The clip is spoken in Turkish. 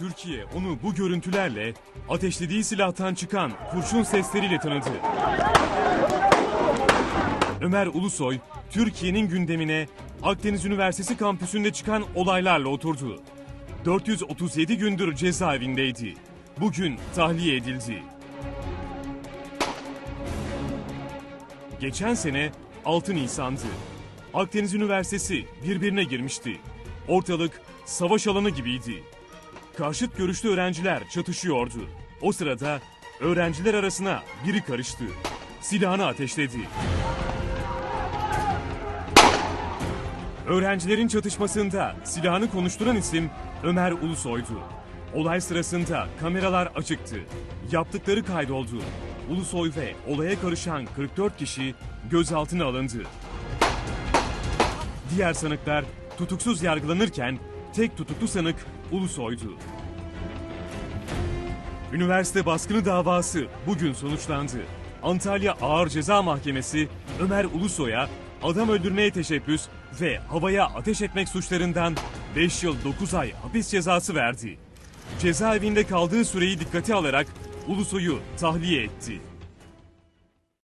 Türkiye onu bu görüntülerle ateşlediği silahtan çıkan kurşun sesleriyle tanıdı. Ömer Ulusoy, Türkiye'nin gündemine Akdeniz Üniversitesi kampüsünde çıkan olaylarla oturdu. 437 gündür cezaevindeydi. Bugün tahliye edildi. Geçen sene 6 Nisan'dı. Akdeniz Üniversitesi birbirine girmişti. Ortalık savaş alanı gibiydi. Karşıt görüşlü öğrenciler çatışıyordu. O sırada öğrenciler arasına biri karıştı. Silahını ateşledi. Öğrencilerin çatışmasında silahını konuşturan isim Ömer Ulusoy'du. Olay sırasında kameralar açıktı. Yaptıkları kaydoldu. Ulusoy ve olaya karışan 44 kişi gözaltına alındı. Diğer sanıklar tutuksuz yargılanırken tek tutuklu sanık Ulusoy'du. Üniversite baskını davası bugün sonuçlandı. Antalya Ağır Ceza Mahkemesi Ömer Ulusoy'a adam öldürmeye teşebbüs ve havaya ateş etmek suçlarından 5 yıl 9 ay hapis cezası verdi. Cezaevinde kaldığı süreyi dikkate alarak Ulusoy'u tahliye etti.